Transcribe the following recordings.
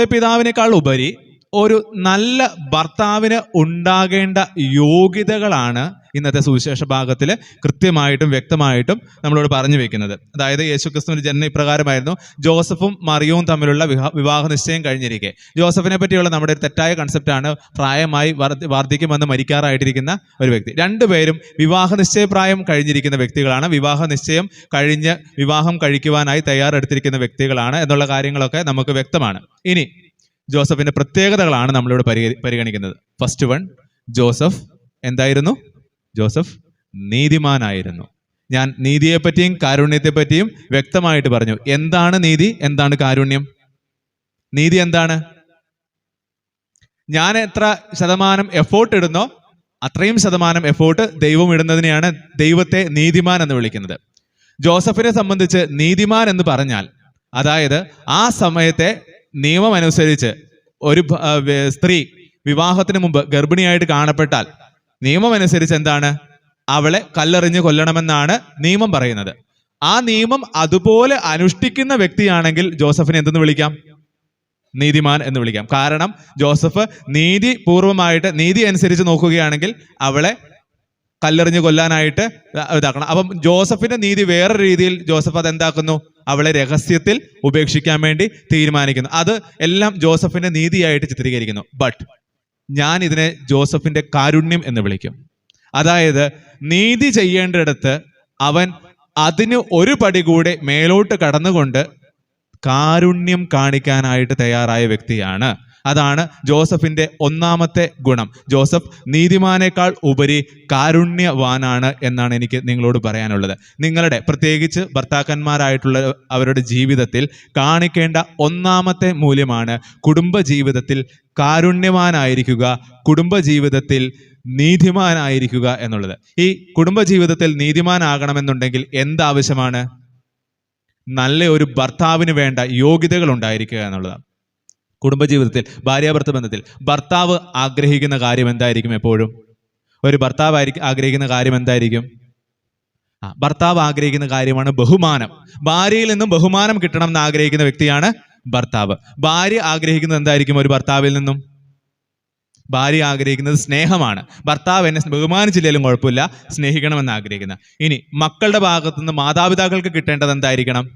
പിതാവിനേക്കാൾ ഉപരി ഒരു നല്ല ഭർത്താവിന് ഉണ്ടാകേണ്ട യോഗ്യതകളാണ് ഇന്നത്തെ സുവിശേഷ ഭാഗത്തിൽ കൃത്യമായിട്ടും വ്യക്തമായിട്ടും നമ്മളോട് പറഞ്ഞു വെക്കുന്നത്. അതായത് യേശുക്രിസ്തുവിന്റെ ജനന ഇപ്രകാരമായിരുന്നു. ജോസഫും മറിയവും തമ്മിലുള്ള വിവാഹ നിശ്ചയം കഴിഞ്ഞിരിക്കെ. ജോസഫിനെ പറ്റിയുള്ള നമ്മുടെ ഒരു തെറ്റായ കൺസെപ്റ്റാണ് പ്രായമായി വാർദ്ധക്യം വന്ന് മരിക്കാറായിട്ടിരിക്കുന്ന ഒരു വ്യക്തി. രണ്ടുപേരും വിവാഹ നിശ്ചയപ്രായം കഴിഞ്ഞിരിക്കുന്ന വ്യക്തികളാണ്. വിവാഹ നിശ്ചയം കഴിഞ്ഞ് വിവാഹം കഴിക്കുവാനായി തയ്യാറെടുത്തിരിക്കുന്ന വ്യക്തികളാണ് എന്നുള്ള കാര്യങ്ങളൊക്കെ നമുക്ക് വ്യക്തമാണ്. ഇനി ജോസഫിന്റെ പ്രത്യേകതകളാണ് നമ്മളിവിടെ പരിഗ- പരിഗണിക്കുന്നത്. ഫസ്റ്റ് വൺ ജോസഫ് എന്തായിരുന്നു? ജോസഫ് നീതിമാനായിരുന്നു. ഞാൻ നീതിയെപ്പറ്റിയും കാരുണ്യത്തെപ്പറ്റിയും വ്യക്തമായിട്ട് പറഞ്ഞു. എന്താണ് നീതി? എന്താണ് കാരുണ്യം? നീതി എന്താണ്? ഞാൻ എത്ര ശതമാനം എഫോർട്ട് ഇടുന്നോ അത്രയും ശതമാനം എഫോർട്ട് ദൈവം ഇടുന്നതിനെയാണ് ദൈവത്തെ നീതിമാൻ എന്ന് വിളിക്കുന്നത്. ജോസഫിനെ സംബന്ധിച്ച് നീതിമാൻ എന്ന് പറഞ്ഞാൽ അതായത് ആ സമയത്തെ നിയമം അനുസരിച്ച് ഒരു സ്ത്രീ വിവാഹത്തിന് മുമ്പ് ഗർഭിണിയായിട്ട് കാണപ്പെട്ടാൽ നിയമം അനുസരിച്ച് എന്താണ്? അവളെ കല്ലെറിഞ്ഞ് കൊല്ലണമെന്നാണ് നിയമം പറയുന്നത്. ആ നിയമം അതുപോലെ അനുഷ്ഠിക്കുന്ന വ്യക്തിയാണെങ്കിൽ ജോസഫിനെ എന്തെന്ന് വിളിക്കാം? നീതിമാൻ എന്ന് വിളിക്കാം. കാരണം ജോസഫ് നീതിപൂർവമായിട്ട് നീതി അനുസരിച്ച് നോക്കുകയാണെങ്കിൽ അവളെ കല്ലെറിഞ്ഞ് കൊല്ലാനായിട്ട് ഇതാക്കണം. അപ്പം ജോസഫിന്റെ നീതി വേറെ രീതിയിൽ ജോസഫ് അത് എന്താക്കുന്നു അവളെ രഹസ്യത്തിൽ ഉപേക്ഷിക്കാൻ വേണ്ടി തീരുമാനിക്കുന്നു. അത് എല്ലാം ജോസഫിന്റെ നീതിയായിട്ട് ചിത്രീകരിക്കുന്നു. ബട്ട് ഞാൻ ഇതിനെ ജോസഫിന്റെ കാരുണ്യം എന്ന് വിളിക്കും. അതായത് നീതി ചെയ്യേണ്ടിടത്ത് അവൻ അതിന് ഒരു പടി കൂടെ മേലോട്ട് കടന്നുകൊണ്ട് കാരുണ്യം കാണിക്കാനായിട്ട് തയ്യാറായ വ്യക്തിയാണ്. അതാണ് ജോസഫിന്റെ ഒന്നാമത്തെ ഗുണം. ജോസഫ് നീതിമാനേക്കാൾ ഉപരി കാരുണ്യവാനാണ് എന്നാണ് എനിക്ക് നിങ്ങളോട് പറയാനുള്ളത്. നിങ്ങളുടെ പ്രത്യേകിച്ച് ഭർത്താക്കന്മാരായിട്ടുള്ള അവരുടെ ജീവിതത്തിൽ കാണിക്കേണ്ട ഒന്നാമത്തെ മൂല്യമാണ് കുടുംബജീവിതത്തിൽ കാരുണ്യവാനായിരിക്കുക കുടുംബജീവിതത്തിൽ നീതിമാനായിരിക്കുക എന്നുള്ളത്. ഈ കുടുംബജീവിതത്തിൽ നീതിമാനാകണമെന്നുണ്ടെങ്കിൽ എന്താവശ്യമാണ്? നല്ല ഒരു ഭർത്താവിന് വേണ്ട യോഗ്യതകൾ ഉണ്ടായിരിക്കുക എന്നുള്ളതാണ്. കുടുംബജീവിതത്തിൽ ഭാര്യാഭർത്ത ബന്ധത്തിൽ ഭർത്താവ് ആഗ്രഹിക്കുന്ന കാര്യം എന്തായിരിക്കും എപ്പോഴും? ഒരു ഭർത്താവ് ആഗ്രഹിക്കുന്ന കാര്യം എന്തായിരിക്കും? ആ ഭർത്താവ് ആഗ്രഹിക്കുന്ന കാര്യമാണ് ബഹുമാനം. ഭാര്യയിൽ നിന്നും ബഹുമാനം കിട്ടണം എന്ന് ആഗ്രഹിക്കുന്ന വ്യക്തിയാണ് ഭർത്താവ്. ഭാര്യ ആഗ്രഹിക്കുന്നത് എന്തായിരിക്കും ഒരു ഭർത്താവിൽ നിന്നും? ഭാര്യ ആഗ്രഹിക്കുന്നത് സ്നേഹമാണ്. ഭർത്താവ് എന്നെ ബഹുമാനിച്ചില്ലെങ്കിലും കുഴപ്പമില്ല സ്നേഹിക്കണമെന്ന് ആഗ്രഹിക്കുന്ന. ഇനി മക്കളുടെ ഭാഗത്തുനിന്ന് മാതാപിതാക്കൾക്ക് കിട്ടേണ്ടത് എന്തായിരിക്കണം?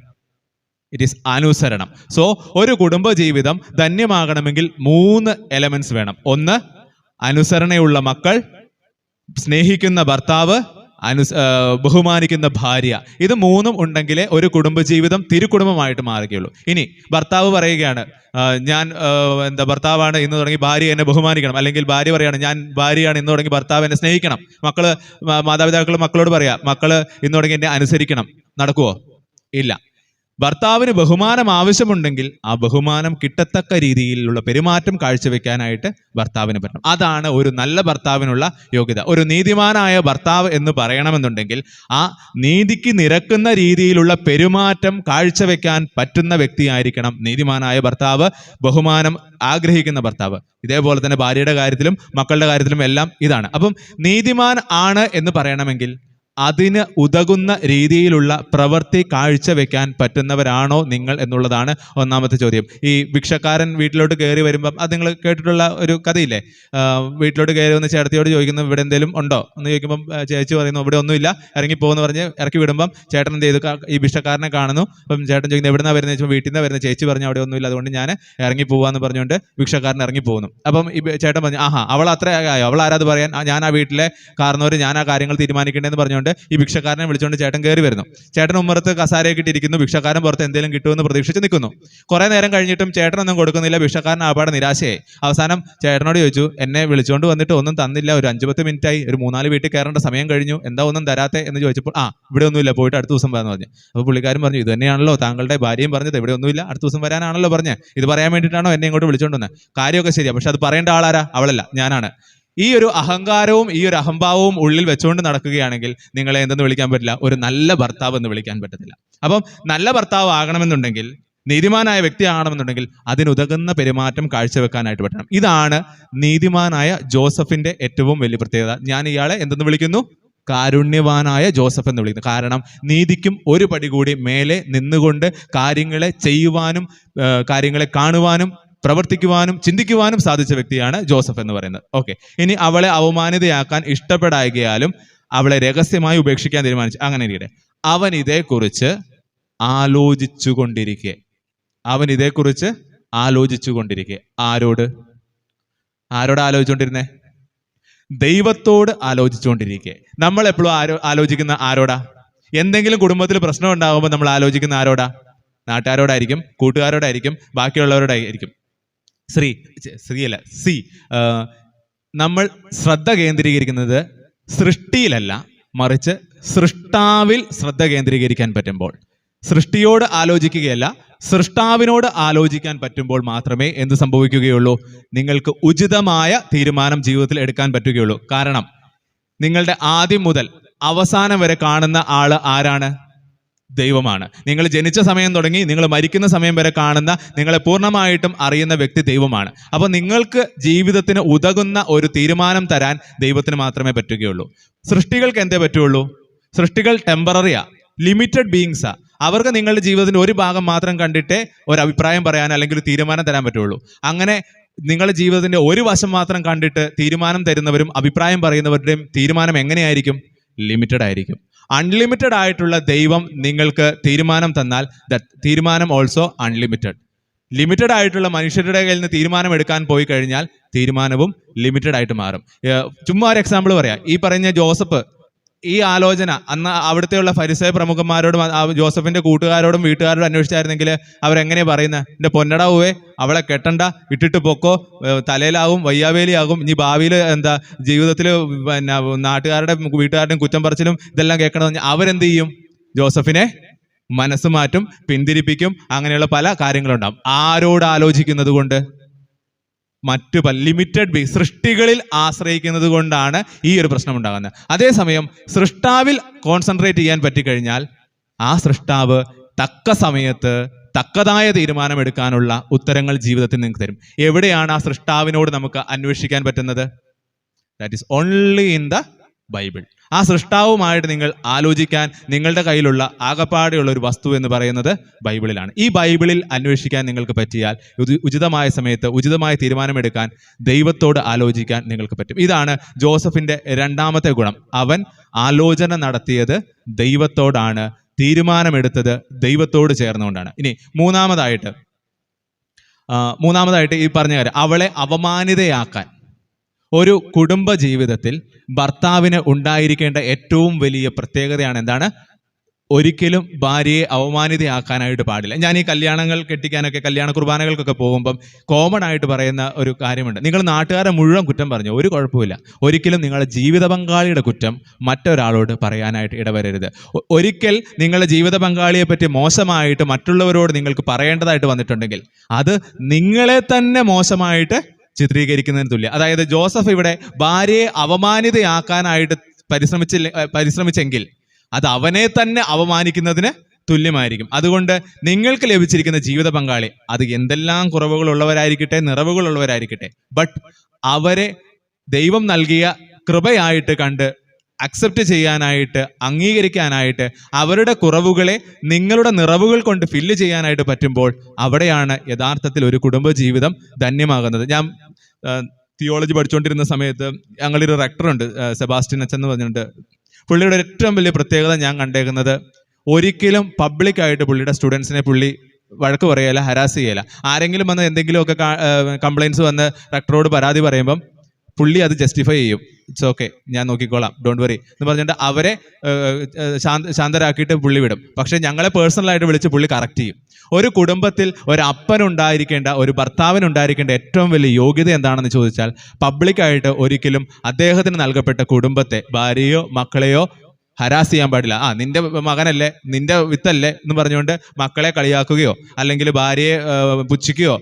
ഇറ്റ് ഈസ് അനുസരണം. സോ ഒരു കുടുംബ ജീവിതം ധന്യമാകണമെങ്കിൽ മൂന്ന് എലമെന്റ്സ് വേണം. ഒന്ന് അനുസരണയുള്ള മക്കൾ സ്നേഹിക്കുന്ന ഭർത്താവ് അനു ബഹുമാനിക്കുന്ന ഭാര്യ. ഇത് മൂന്നും ഉണ്ടെങ്കിലേ ഒരു കുടുംബ കുടുംബജീവിതം തിരുക്കുടുംബമായിട്ട് മാറുകയുള്ളൂ. ഇനി ഭർത്താവ് പറയുകയാണ് ഞാൻ എന്താ ഭർത്താവാണ് ഇന്ന് തുടങ്ങി ഭാര്യ എന്നെ ബഹുമാനിക്കണം. അല്ലെങ്കിൽ ഭാര്യ പറയുകയാണ് ഞാൻ ഭാര്യയാണ് ഇന്ന് തുടങ്ങി ഭർത്താവ് എന്നെ സ്നേഹിക്കണം. മക്കൾ മാതാപിതാക്കൾ മക്കളോട് പറയാ മക്കൾ ഇന്ന് തുടങ്ങി എന്നെ അനുസരിക്കണം. നടക്കുവോ? ഇല്ല. ഭർത്താവിന് ബഹുമാനം ആവശ്യമുണ്ടെങ്കിൽ ആ ബഹുമാനം കിട്ടത്തക്ക രീതിയിലുള്ള പെരുമാറ്റം കാഴ്ചവെക്കാനായിട്ട് ഭർത്താവിന് പറ്റണം. അതാണ് ഒരു നല്ല ഭർത്താവിനുള്ള യോഗ്യത. ഒരു നീതിമാനായ ഭർത്താവ് എന്ന് പറയണമെന്നുണ്ടെങ്കിൽ ആ നീതിക്ക് നിരക്കുന്ന രീതിയിലുള്ള പെരുമാറ്റം കാഴ്ചവെക്കാൻ പറ്റുന്ന വ്യക്തിയായിരിക്കണം നീതിമാനായ ഭർത്താവ് ബഹുമാനം ആഗ്രഹിക്കുന്ന ഭർത്താവ്. ഇതേപോലെ തന്നെ ഭാര്യയുടെ കാര്യത്തിലും മക്കളുടെ കാര്യത്തിലും എല്ലാം ഇതാണ്. അപ്പം നീതിമാൻ ആണ് എന്ന് പറയണമെങ്കിൽ അതിന് ഉതകുന്ന രീതിയിലുള്ള പ്രവൃത്തി കാഴ്ചവെക്കാൻ പറ്റുന്നവരാണോ നിങ്ങൾ എന്നുള്ളതാണ് ഒന്നാമത്തെ ചോദ്യം. ഈ ഭിക്ഷക്കാരൻ വീട്ടിലോട്ട് കയറി വരുമ്പം അത് നിങ്ങൾ കേട്ടിട്ടുള്ള ഒരു കഥയില്ലേ? വീട്ടിലോട്ട് കയറി വന്ന് ചേട്ടത്തിയോട് ചോദിക്കുന്നു ഇവിടെ എന്തെങ്കിലും ഉണ്ടോ? എന്ന് ചോദിക്കുമ്പം ചേച്ചി പറയുന്നു ഇവിടെ ഒന്നുമില്ല. ഇറങ്ങി പോകുമെന്ന് പറഞ്ഞ് ഇറക്കി വിടുമ്പം ചേട്ടൻ എന്ത് ചെയ്തു? ഈ ഭിക്ഷക്കാരനെ കാണുന്നു. അപ്പം ചേട്ടൻ ചോദിക്കുന്നത് എവിടെ നിന്നാണ് വരുന്നത് വീട്ടിൽ നിന്ന് വരുന്നത് ചേച്ചി പറഞ്ഞു അവിടെ ഒന്നുമില്ല. അതുകൊണ്ട് ഞാൻ ഇറങ്ങി പോവാന്ന് പറഞ്ഞുകൊണ്ട് ഭിക്ഷക്കാരൻ ഇറങ്ങി പോകുന്നു. അപ്പം ഈ ചേട്ടൻ പറഞ്ഞു ആഹാ അവൾ അത്ര ആയോ? അവൾ ആരാത് പറയാൻ? ഞാൻ ആ വീട്ടിലെ കാരണവർ ഞാൻ ആ കാര്യങ്ങൾ തീരുമാനിക്കേണ്ടതെന്ന് പറഞ്ഞുകൊണ്ട് ഈ ഭിക്ഷക്കാരനെ വിളിച്ചുകൊണ്ട് ചേട്ടൻ കയറി വരുന്നു. ചേട്ടൻ ഉമ്മറത്ത് കസാരയൊക്കെ ഇട്ടിരിക്കുന്നു. ഭിക്ഷക്കാരൻ പുറത്ത് എന്തെങ്കിലും കിട്ടുമെന്ന് പ്രതീക്ഷിച്ച് നിൽക്കുന്നു. കുറേ നേരം കഴിഞ്ഞിട്ടും ചേട്ടനൊന്നും കൊടുക്കുന്നില്ല. ഭിക്ഷക്കാരൻ ആപാടെ നിരാശയായി. അവസാനം ചേട്ടനോട് ചോദിച്ചു എന്നെ വിളിച്ചുകൊണ്ട് വന്നിട്ട് ഒന്നും തന്നില്ല. ഒരു അഞ്ചു പത്ത് മിനിറ്റ് ആയി ഒരു മൂന്നാൽ വീട്ടിൽ കയറേണ്ട സമയം കഴിഞ്ഞു. എന്താ ഒന്നും തരാത്തെ? എന്ന് ചോദിച്ചപ്പോൾ ആ ഇവിടെ ഒന്നുമില്ല. പോയിട്ട് അടുത്ത ദിവസം വരാന്ന് പറഞ്ഞു. അപ്പോൾ പുള്ളിക്കാരൻ പറഞ്ഞു ഇത് തന്നെയാണല്ലോ. താങ്കളുടെ ഭാര്യയും പറഞ്ഞത്. ഇവിടെ ഒന്നുമില്ല. അടുത്ത ദിവസം വരാനാണല്ലോ പറഞ്ഞത്. ഇത് പറയാൻ വേണ്ടിയിട്ടാണോ എന്നെ ഇങ്ങോട്ട് വിളിച്ചുകൊണ്ട് വന്നത് കാര്യമൊക്കെ ശരിയാ. പക്ഷെ അത് പറയേണ്ട ആളാരാ? അവളല്ല. ഞാനാണ്. ഈ ഒരു അഹങ്കാരവും ഈ ഒരു അഹംഭാവവും ഉള്ളിൽ വെച്ചുകൊണ്ട് നടക്കുകയാണെങ്കിൽ നിങ്ങളെ എന്തെന്ന് വിളിക്കാൻ പറ്റില്ല? ഒരു നല്ല ഭർത്താവ് എന്ന് വിളിക്കാൻ പറ്റത്തില്ല. അപ്പം നല്ല ഭർത്താവ് ആകണമെന്നുണ്ടെങ്കിൽ നീതിമാനായ വ്യക്തി ആകണമെന്നുണ്ടെങ്കിൽ അതിനുതകുന്ന പെരുമാറ്റം കാഴ്ചവെക്കാനായിട്ട് പറ്റണം. ഇതാണ് നീതിമാനായ ജോസഫിന്റെ ഏറ്റവും വലിയ പ്രത്യേകത. ഞാൻ ഇയാളെ എന്തെന്ന് വിളിക്കുന്നു? കാരുണ്യവാനായ ജോസഫ് എന്ന് വിളിക്കുന്നു. കാരണം നീതിക്കും ഒരു പടി കൂടി മേലെ നിന്നുകൊണ്ട് കാര്യങ്ങളെ ചെയ്യുവാനും കാര്യങ്ങളെ കാണുവാനും പ്രവർത്തിക്കുവാനും ചിന്തിക്കുവാനും സാധിച്ച വ്യക്തിയാണ് ജോസഫ് എന്ന് പറയുന്നത്. ഓക്കെ ഇനി അവളെ അവമാനിതയാക്കാൻ ഇഷ്ടപ്പെടായകയാലും അവളെ രഹസ്യമായി ഉപേക്ഷിക്കാൻ തീരുമാനിച്ചു. അങ്ങനെ ഇരിക്കട്ടെ. അവൻ ഇതേക്കുറിച്ച് ആലോചിച്ചു കൊണ്ടിരിക്കെ അവൻ ഇതേക്കുറിച്ച് ആലോചിച്ചു കൊണ്ടിരിക്കെ ആരോട്? ആരോട് ആലോചിച്ചുകൊണ്ടിരുന്നേ? ദൈവത്തോട് ആലോചിച്ചുകൊണ്ടിരിക്കെ. നമ്മൾ എപ്പോഴും ആരോ ആലോചിക്കുന്ന ആരോടാ? എന്തെങ്കിലും കുടുംബത്തിൽ പ്രശ്നം ഉണ്ടാകുമ്പോൾ നമ്മൾ ആലോചിക്കുന്ന ആരോടാ? നാട്ടുകാരോടായിരിക്കും കൂട്ടുകാരോടായിരിക്കും ബാക്കിയുള്ളവരോടായിരിക്കും. ശ്രീ ശ്രീ ശ്രീയല്ല സി. നമ്മൾ ശ്രദ്ധ കേന്ദ്രീകരിക്കുന്നത് സൃഷ്ടിയിലല്ല മറിച്ച് സൃഷ്ടാവിൽ ശ്രദ്ധ കേന്ദ്രീകരിക്കാൻ പറ്റുമ്പോൾ. സൃഷ്ടിയോട് ആലോചിക്കുകയല്ല സൃഷ്ടാവിനോട് ആലോചിക്കാൻ പറ്റുമ്പോൾ മാത്രമേ എന്ത് സംഭവിക്കുകയുള്ളൂ? നിങ്ങൾക്ക് ഉചിതമായ തീരുമാനം ജീവിതത്തിൽ എടുക്കാൻ പറ്റുകയുള്ളൂ. കാരണം നിങ്ങളുടെ ആദ്യം മുതൽ അവസാനം വരെ കാണുന്ന ആൾ ആരാണ്? ദൈവമാണ്. നിങ്ങൾ ജനിച്ച സമയം തുടങ്ങി നിങ്ങൾ മരിക്കുന്ന സമയം വരെ കാണുന്ന നിങ്ങളെ പൂർണമായിട്ടും അറിയുന്ന വ്യക്തി ദൈവമാണ്. അപ്പോൾ നിങ്ങൾക്ക് ജീവിതത്തിന് ഉതകുന്ന ഒരു തീരുമാനം തരാൻ ദൈവത്തിന് മാത്രമേ പറ്റുകയുള്ളൂ. സൃഷ്ടികൾക്ക് എന്തേ പറ്റുള്ളൂ? സൃഷ്ടികൾ ടെമ്പററിയാ ലിമിറ്റഡ് ബീങ്സാ അവർക്ക് നിങ്ങളുടെ ജീവിതത്തിന്റെ ഒരു ഭാഗം മാത്രം കണ്ടിട്ടേ ഒരു അഭിപ്രായം പറയാൻ അല്ലെങ്കിൽ തീരുമാനം തരാൻ പറ്റുള്ളൂ. അങ്ങനെ നിങ്ങളുടെ ജീവിതത്തിന്റെ ഒരു വശം മാത്രം കണ്ടിട്ട് തീരുമാനം തരുന്നവരും അഭിപ്രായം പറയുന്നവരുടെയും തീരുമാനം എങ്ങനെയായിരിക്കും? ലിമിറ്റഡ് ആയിരിക്കും. അൺലിമിറ്റഡ് ആയിട്ടുള്ള ദൈവം നിങ്ങൾക്ക് തീരുമാനം തന്നാൽ ദറ്റ് തീരുമാനം ഓൾസോ അൺലിമിറ്റഡ് ലിമിറ്റഡ് ആയിട്ടുള്ള മനുഷ്യരുടെ കയ്യിൽ നിന്ന് തീരുമാനം എടുക്കാൻ പോയി കഴിഞ്ഞാൽ തീരുമാനവും ലിമിറ്റഡ് ആയിട്ട് മാറും. ചുമ്മാ ഒരു എക്സാമ്പിൾ പറയാം. ഈ പറഞ്ഞ ജോസഫ് ഈ ആലോചന അന്ന് അവിടുത്തെയുള്ള ഫരിസയ പ്രമുഖന്മാരോടും ജോസഫിന്റെ കൂട്ടുകാരോടും വീട്ടുകാരോടും അന്വേഷിച്ചായിരുന്നെങ്കിൽ അവരെങ്ങനെയാ പറയുന്നത് എന്റെ പൊന്നടാവേ അവളെ കെട്ടണ്ട ഇട്ടിട്ട് പൊക്കോ തലയിലാവും വയ്യാവേലിയാകും ഇനി ഭാവിയിൽ എന്താ ജീവിതത്തിൽ പിന്നെ നാട്ടുകാരുടെ വീട്ടുകാരുടെയും കുറ്റം പറച്ചിലും ഇതെല്ലാം കേൾക്കണമെന്ന് അവരെന്ത് ചെയ്യും? ജോസഫിനെ മനസ്സ് മാറ്റും പിന്തിരിപ്പിക്കും അങ്ങനെയുള്ള പല കാര്യങ്ങളുണ്ടാവും. ആരോട് ആലോചിക്കുന്നത് കൊണ്ട്? മറ്റു ലിമിറ്റഡ് ബി സൃഷ്ടികളിൽ ആശ്രയിക്കുന്നത് കൊണ്ടാണ് ഈ ഒരു പ്രശ്നം ഉണ്ടാകുന്നത് അതേസമയം സൃഷ്ടാവിൽ കോൺസെൻട്രേറ്റ് ചെയ്യാൻ പറ്റിക്കഴിഞ്ഞാൽ ആ സൃഷ്ടാവ് തക്ക സമയത്ത് തക്കതായ തീരുമാനമെടുക്കാനുള്ള ഉത്തരങ്ങൾ ജീവിതത്തിൽ നിങ്ങൾക്ക് തരും. എവിടെയാണ് ആ സൃഷ്ടാവിനോട് നമുക്ക് അന്വേഷിക്കാൻ പറ്റുന്നത്? That is only in the Bible. ആ സൃഷ്ടാവുമായിട്ട് നിങ്ങൾ ആലോചിക്കാൻ നിങ്ങളുടെ കയ്യിലുള്ള ആകപ്പാടെയുള്ള ഒരു വസ്തു എന്ന് പറയുന്നത് ബൈബിളിലാണ്. ഈ ബൈബിളിൽ അന്വേഷിക്കാൻ നിങ്ങൾക്ക് പറ്റിയാൽ ഉചിതമായ സമയത്ത് ഉചിതമായ തീരുമാനമെടുക്കാൻ ദൈവത്തോട് ആലോചിക്കാൻ നിങ്ങൾക്ക് പറ്റും. ഇതാണ് ജോസഫിന്റെ രണ്ടാമത്തെ ഗുണം. അവൻ ആലോചന നടത്തിയത് ദൈവത്തോടാണ് തീരുമാനമെടുത്തത് ദൈവത്തോട് ചേർന്നുകൊണ്ടാണ്. ഇനി മൂന്നാമതായിട്ട് മൂന്നാമതായിട്ട് ഈ പറഞ്ഞ കാര്യം അവളെ അവമാനിതയാക്കാൻ. ഒരു കുടുംബ ജീവിതത്തിൽ ഭർത്താവിന് ഉണ്ടായിരിക്കേണ്ട ഏറ്റവും വലിയ പ്രത്യേകതയാണ് എന്താണ്? ഒരിക്കലും ഭാര്യയെ അവമാനിതയാക്കാനായിട്ട് പാടില്ല. ഞാൻ ഈ കല്യാണങ്ങൾ കെട്ടിക്കാനൊക്കെ കല്യാണ കുർബാനകൾക്കൊക്കെ പോകുമ്പം കോമൺ ആയിട്ട് പറയുന്ന ഒരു കാര്യമുണ്ട്. നിങ്ങൾ നാട്ടുകാരെ മുഴുവൻ കുറ്റം പറഞ്ഞു? ഒരു കുഴപ്പമില്ല ഒരിക്കലും നിങ്ങളുടെ ജീവിത പങ്കാളിയുടെ കുറ്റം മറ്റൊരാളോട് പറയാനായിട്ട് ഇടവരരുത്. ഒരിക്കൽ നിങ്ങളുടെ ജീവിത പങ്കാളിയെ പറ്റി മോശമായിട്ട് മറ്റുള്ളവരോട് നിങ്ങൾക്ക് പറയേണ്ടതായിട്ട് വന്നിട്ടുണ്ടെങ്കിൽ അത് നിങ്ങളെ തന്നെ മോശമായിട്ട് ചിത്രീകരിക്കുന്നതിന് തുല്യം. അതായത് ജോസഫ് ഇവിടെ ഭാര്യയെ അവമാനിതയാക്കാനായിട്ട് പരിശ്രമിച്ചില്ല പരിശ്രമിച്ചെങ്കിൽ അത് അവനെ തന്നെ അവമാനിക്കുന്നതിന് തുല്യമായിരിക്കും. അതുകൊണ്ട് നിങ്ങൾക്ക് ലഭിച്ചിരിക്കുന്ന ജീവിത പങ്കാളി അത് എന്തെല്ലാം കുറവുകളുള്ളവരായിരിക്കട്ടെ നിറവുകളുള്ളവരായിരിക്കട്ടെ. ബട്ട് അവരെ ദൈവം നൽകിയ കൃപയായിട്ട് കണ്ട് അക്സെപ്റ്റ് ചെയ്യാനായിട്ട് അംഗീകരിക്കാനായിട്ട് അവരുടെ കുറവുകളെ നിങ്ങളുടെ നിറവുകൾ കൊണ്ട് ഫില്ല് ചെയ്യാനായിട്ട് പറ്റുമ്പോൾ അവിടെയാണ് യഥാർത്ഥത്തിൽ ഒരു കുടുംബ ജീവിതം ധന്യമാകുന്നത്. ഞാൻ തിയോളജി പഠിച്ചുകൊണ്ടിരുന്ന സമയത്ത് ഞങ്ങളൊരു റെക്ടറുണ്ട് സെബാസ്റ്റ്യൻ അച്ഛൻ എന്ന് പറഞ്ഞിട്ടുണ്ട് പുള്ളിയുടെ ഏറ്റവും വലിയ പ്രത്യേകത ഞാൻ കണ്ടേക്കുന്നത് ഒരിക്കലും പബ്ലിക്കായിട്ട് പുള്ളിയുടെ സ്റ്റുഡൻസിനെ പുള്ളി വഴക്ക് പറയല ഹരാസ് ചെയ്യല. ആരെങ്കിലും വന്ന് എന്തെങ്കിലുമൊക്കെ കംപ്ലയിൻസ് വന്ന് റെക്ടറോട് പരാതി പറയുമ്പം പുള്ളി അത് ജസ്റ്റിഫൈ ചെയ്യും. ഇറ്റ്സ് ഓക്കെ ഞാൻ നോക്കിക്കോളാം. ഡോണ്ട് വറി എന്ന് പറഞ്ഞിട്ട് അവരെ ശാന്തരാക്കിയിട്ട് പുള്ളി വിടും. പക്ഷേ ഞങ്ങളെ പേഴ്സണലായിട്ട് വിളിച്ച് പുള്ളി കറക്റ്റ് ചെയ്യും. ഒരു കുടുംബത്തിൽ ഒരു അപ്പനുണ്ടായിരിക്കേണ്ട ഒരു ഭർത്താവിനുണ്ടായിരിക്കേണ്ട ഏറ്റവും വലിയ യോഗ്യത എന്താണെന്ന് ചോദിച്ചാൽ പബ്ലിക്കായിട്ട് ഒരിക്കലും അദ്ദേഹത്തിന് നൽകപ്പെട്ട കുടുംബത്തെ ഭാര്യയോ മക്കളെയോ ഹരാസ് ചെയ്യാൻ പാടില്ല. ആ നിന്റെ മകനല്ലേ നിന്റെ വിത്തല്ലേ എന്ന് പറഞ്ഞുകൊണ്ട് മക്കളെ കളിയാക്കുകയോ അല്ലെങ്കിൽ ഭാര്യയെ പുച്ഛിക്കുകയോ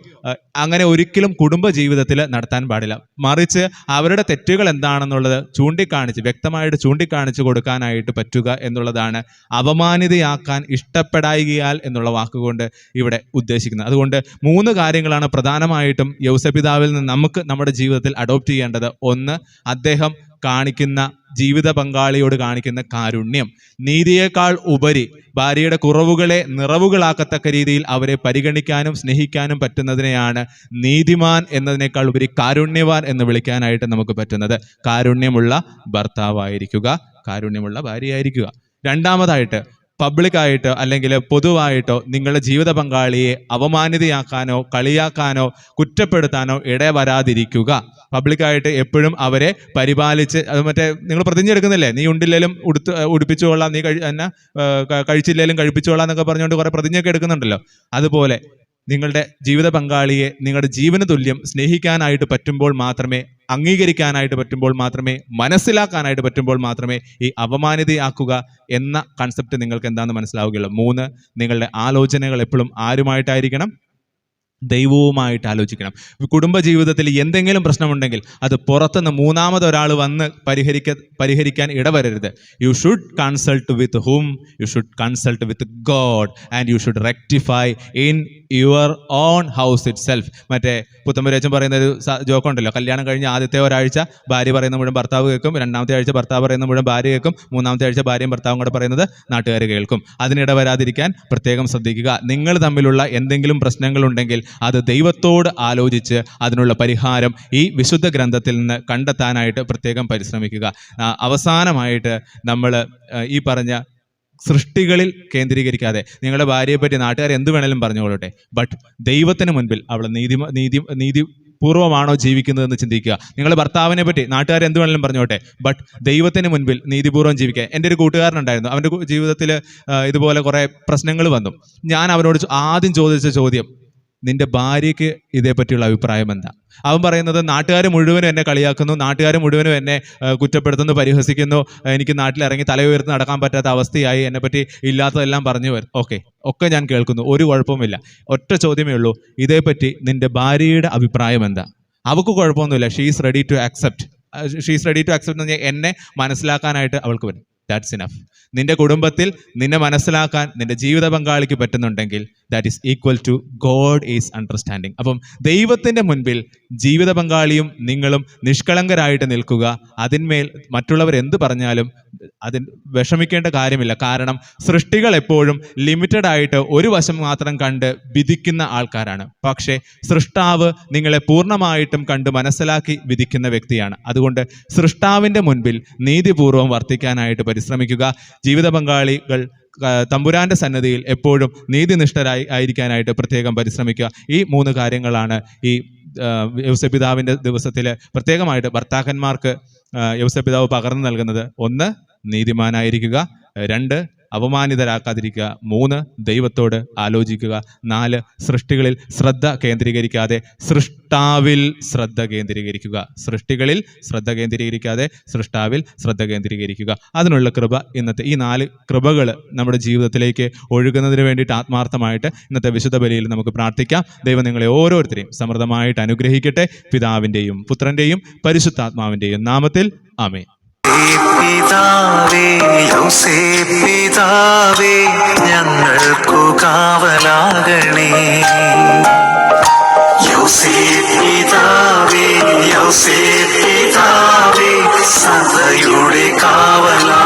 അങ്ങനെ ഒരിക്കലും കുടുംബ ജീവിതത്തിൽ നടത്താൻ പാടില്ല. മറിച്ച് അവരുടെ തെറ്റുകൾ എന്താണെന്നുള്ളത് ചൂണ്ടിക്കാണിച്ച് വ്യക്തമായിട്ട് ചൂണ്ടിക്കാണിച്ച് കൊടുക്കാനായിട്ട് പറ്റുക എന്നുള്ളതാണ് അവമാനിതയാക്കാൻ ഇഷ്ടപ്പെടായികയാൽ എന്നുള്ള വാക്കുകൊണ്ട് ഇവിടെ ഉദ്ദേശിക്കുന്നത്. അതുകൊണ്ട് മൂന്ന് കാര്യങ്ങളാണ് പ്രധാനമായിട്ടും യൗസപിതാവിൽ നിന്ന് നമുക്ക് നമ്മുടെ ജീവിതത്തിൽ അഡോപ്റ്റ് ചെയ്യേണ്ടത്. ഒന്ന് അദ്ദേഹം കാണിക്കുന്ന ജീവിത പങ്കാളിയോട് കാണിക്കുന്ന കാരുണ്യം. നീതിയേക്കാൾ ഉപരി ഭാര്യയുടെ കുറവുകളെ നിറവുകളാക്കത്തക്ക രീതിയിൽ അവരെ പരിഗണിക്കാനും സ്നേഹിക്കാനും പറ്റുന്നതിനെയാണ് നീതിമാൻ എന്നതിനേക്കാൾ ഉപരി കാരുണ്യവാൻ എന്ന് വിളിക്കാനായിട്ട് നമുക്ക് പറ്റുന്നത്. കാരുണ്യമുള്ള ഭർത്താവായിരിക്കുക കാരുണ്യമുള്ള ഭാര്യയായിരിക്കുക. രണ്ടാമതായിട്ട് പബ്ലിക്കായിട്ടോ അല്ലെങ്കിൽ പൊതുവായിട്ടോ നിങ്ങളുടെ ജീവിത പങ്കാളിയെ അവമാനിതയാക്കാനോ കളിയാക്കാനോ കുറ്റപ്പെടുത്താനോ ഇടവരാതിരിക്കുക. പബ്ലിക്കായിട്ട് എപ്പോഴും അവരെ പരിപാലിച്ച് അത് മറ്റേ നിങ്ങൾ പ്രതിഞ്ഞെടുക്കുന്നില്ലേ നീ ഉണ്ടില്ലേലും ഉടുത്ത് ഉടുപ്പിച്ചുകൊള്ളാം നീ കഴി എന്നാ കഴിച്ചില്ലേലും കഴിപ്പിച്ചുകൊള്ളാം എന്നൊക്കെ പറഞ്ഞുകൊണ്ട് കുറേ പ്രതിജ്ഞയൊക്കെ എടുക്കുന്നുണ്ടല്ലോ. അതുപോലെ നിങ്ങളുടെ ജീവിത പങ്കാളിയെ നിങ്ങളുടെ ജീവന തുല്യം സ്നേഹിക്കാനായിട്ട് പറ്റുമ്പോൾ മാത്രമേ അംഗീകരിക്കാനായിട്ട് പറ്റുമ്പോൾ മാത്രമേ മനസ്സിലാക്കാനായിട്ട് പറ്റുമ്പോൾ മാത്രമേ ഈ അപമാനിതയാക്കുക എന്ന കൺസെപ്റ്റ് നിങ്ങൾക്ക് എന്താണെന്ന് മനസ്സിലാവുകയുള്ളൂ. മൂന്ന് നിങ്ങളുടെ ആലോചനകൾ എപ്പോഴും ആരുമായിട്ടായിരിക്കണം? ദൈവവുമായിട്ട് ആലോചിക്കണം. കുടുംബ ജീവിതത്തിൽ എന്തെങ്കിലും പ്രശ്നമുണ്ടെങ്കിൽ അത് പുറത്തുനിന്ന് മൂന്നാമത് ഒരാൾ വന്ന് പരിഹരിക്ക പരിഹരിക്കാൻ ഇടവരരുത്. You should consult with whom you should consult with God and you should rectify in your own house itself മറ്റേ പുത്തമ്പുരച്ചൻ പറയുന്ന ഒരു ജോക്ക് ഉണ്ടല്ലോ. കല്യാണം കഴിഞ്ഞ ആദ്യത്തെ ഒരാഴ്ച ഭാര്യ പറയുന്ന മുഴുവൻ ഭർത്താവ് കേൾക്കും. രണ്ടാമത്തെ ആഴ്ച ഭർത്താവ് പറയുന്ന മുഴുവൻ ഭാര്യ കേൾക്കും. മൂന്നാമത്തെ ആഴ്ച ഭാര്യയും ഭർത്താവും കൂടെ പറയുന്നത് നാട്ടുകാർ കേൾക്കും. അതിനിട വരാതിരിക്കാൻ പ്രത്യേകം ശ്രദ്ധിക്കുക. നിങ്ങൾ തമ്മിലുള്ള എന്തെങ്കിലും പ്രശ്നങ്ങളുണ്ടെങ്കിൽ അത് ദൈവത്തോട് ആലോചിച്ച് അതിനുള്ള പരിഹാരം ഈ വിശുദ്ധ ഗ്രന്ഥത്തിൽ നിന്ന് കണ്ടെത്താനായിട്ട് പ്രത്യേകം പരിശ്രമിക്കുക. അവസാനമായിട്ട് നമ്മൾ ഈ പറഞ്ഞ സൃഷ്ടികളിൽ കേന്ദ്രീകരിക്കാതെ നിങ്ങളുടെ ഭാര്യയെ പറ്റി നാട്ടുകാർ എന്ത് വേണേലും പറഞ്ഞുകൊള്ളട്ടെ. ബട്ട് ദൈവത്തിന് മുൻപിൽ അവൾ നീതി നീതി നീതി പൂർവമാണോ ജീവിക്കുന്നതെന്ന് ചിന്തിക്കുക. നിങ്ങൾ ഭർത്താവിനെ പറ്റി നാട്ടുകാർ എന്ത് വേണമെങ്കിലും പറഞ്ഞോട്ടെ ബട്ട് ദൈവത്തിന് മുൻപിൽ നീതിപൂർവം ജീവിക്കുക എന്റെ ഒരു കൂട്ടുകാരനുണ്ടായിരുന്നു അവന്റെ ജീവിതത്തിൽ ഇതുപോലെ കുറേ പ്രശ്നങ്ങൾ വന്നു. ഞാൻ അവനോട് ആദ്യം ചോദിച്ച ചോദ്യം നിന്റെ ഭാര്യയ്ക്ക് ഇതേപ്പറ്റിയുള്ള അഭിപ്രായം എന്താ? അവൻ പറയുന്നത് നാട്ടുകാർ മുഴുവനും എന്നെ കളിയാക്കുന്നു നാട്ടുകാർ മുഴുവനും എന്നെ കുറ്റപ്പെടുത്തുന്നു പരിഹസിക്കുന്നു എനിക്ക് നാട്ടിൽ ഇറങ്ങി തല ഉയർത്തി നടക്കാൻ പറ്റാത്ത അവസ്ഥയായി എന്നെപ്പറ്റി ഇല്ലാത്തതെല്ലാം പറഞ്ഞു വരും. ഓക്കെ ഒക്കെ ഞാൻ കേൾക്കുന്നു ഒരു കുഴപ്പമില്ല ഒറ്റ ചോദ്യമേ ഉള്ളൂ ഇതേപ്പറ്റി നിന്റെ ഭാര്യയുടെ അഭിപ്രായം എന്താ? അവൾക്ക് കുഴപ്പമൊന്നുമില്ല she's ready to accept she's ready to accept എന്ന് പറഞ്ഞാൽ എന്നെ മനസ്സിലാക്കാനായിട്ട് അവൾക്ക് വരും ദാറ്റ്സ് ഇനഫ് നിന്റെ കുടുംബത്തിൽ നിന്നെ മനസ്സിലാക്കാൻ നിന്റെ ജീവിത പങ്കാളിക്ക് പറ്റുന്നുണ്ടെങ്കിൽ that is equal to God is understanding അപ്പം ദൈവത്തിന്റെ മുൻപിൽ ജീവിത പങ്കാളിയും നിങ്ങളും നിഷ്കളങ്കരായിട്ട് നിൽക്കുക അതിന്മേൽ മറ്റുള്ളവർ എന്ത് പറഞ്ഞാലും അതിൽ വിഷമിക്കേണ്ട കാര്യമില്ല. കാരണം സൃഷ്ടികൾ എപ്പോഴും ലിമിറ്റഡ് ആയിട്ട് ഒരു വശം മാത്രം കണ്ട് വിധിക്കുന്ന ആൾക്കാരാണ്. പക്ഷേ സൃഷ്ടാവ് നിങ്ങളെ പൂർണമായിട്ടും കണ്ട് മനസ്സിലാക്കി വിധിക്കുന്ന വ്യക്തിയാണ്. അതുകൊണ്ട് സൃഷ്ടാവിന്റെ മുൻപിൽ നീതിപൂർവം വർത്തിക്കാനായിട്ട് പരിശ്രമിക്കുക. ജീവിത പങ്കാളികൾ ആ, തമ്പുരാന്റെ സന്നദ്ധിയിൽ എപ്പോഴും നീതിനിഷ്ഠരായി ആയിരിക്കാനായിട്ട് പ്രത്യേകം പരിശ്രമിക്കുക. ഈ മൂന്ന് കാര്യങ്ങളാണ് ഈ യൗസപിതാവിന്റെ ദിവസത്തിൽ പ്രത്യേകമായിട്ട് ഭർത്താക്കന്മാർക്ക് യൗസപിതാവ് പകർന്നു നൽകുന്നത്. ഒന്ന് നീതിമാനായിരിക്കുക. രണ്ട് അപമാനിതരാക്കാതിരിക്കുക. മൂന്ന് ദൈവത്തോട് ആലോചിക്കുക. നാല് സൃഷ്ടികളിൽ ശ്രദ്ധ കേന്ദ്രീകരിക്കാതെ സൃഷ്ടാവിൽ ശ്രദ്ധ കേന്ദ്രീകരിക്കുക. സൃഷ്ടികളിൽ ശ്രദ്ധ കേന്ദ്രീകരിക്കാതെ സൃഷ്ടാവിൽ ശ്രദ്ധ കേന്ദ്രീകരിക്കുക. അതിനുള്ള കൃപ ഇന്നത്തെ ഈ നാല് കൃപകൾ നമ്മുടെ ജീവിതത്തിലേക്ക് ഒഴുകുന്നതിന് വേണ്ടിയിട്ട് ആത്മാർത്ഥമായിട്ട് ഇന്നത്തെ വിശുദ്ധ ബലിയിൽ നമുക്ക് പ്രാർത്ഥിക്കാം. ദൈവം നിങ്ങളെ ഓരോരുത്തരെയും സമൃദ്ധമായിട്ട് അനുഗ്രഹിക്കട്ടെ. പിതാവിന്റെയും പുത്രന്റെയും പരിശുദ്ധാത്മാവിന്റെയും നാമത്തിൽ. ആമേ പിതാവേ യൗസേ പിതാവേ ഞങ്ങൾക്കു കാവലാകണേ. യൗസേ പിതാവേ യൗസേ പിതാവേ സഭയുടെ കാവലാ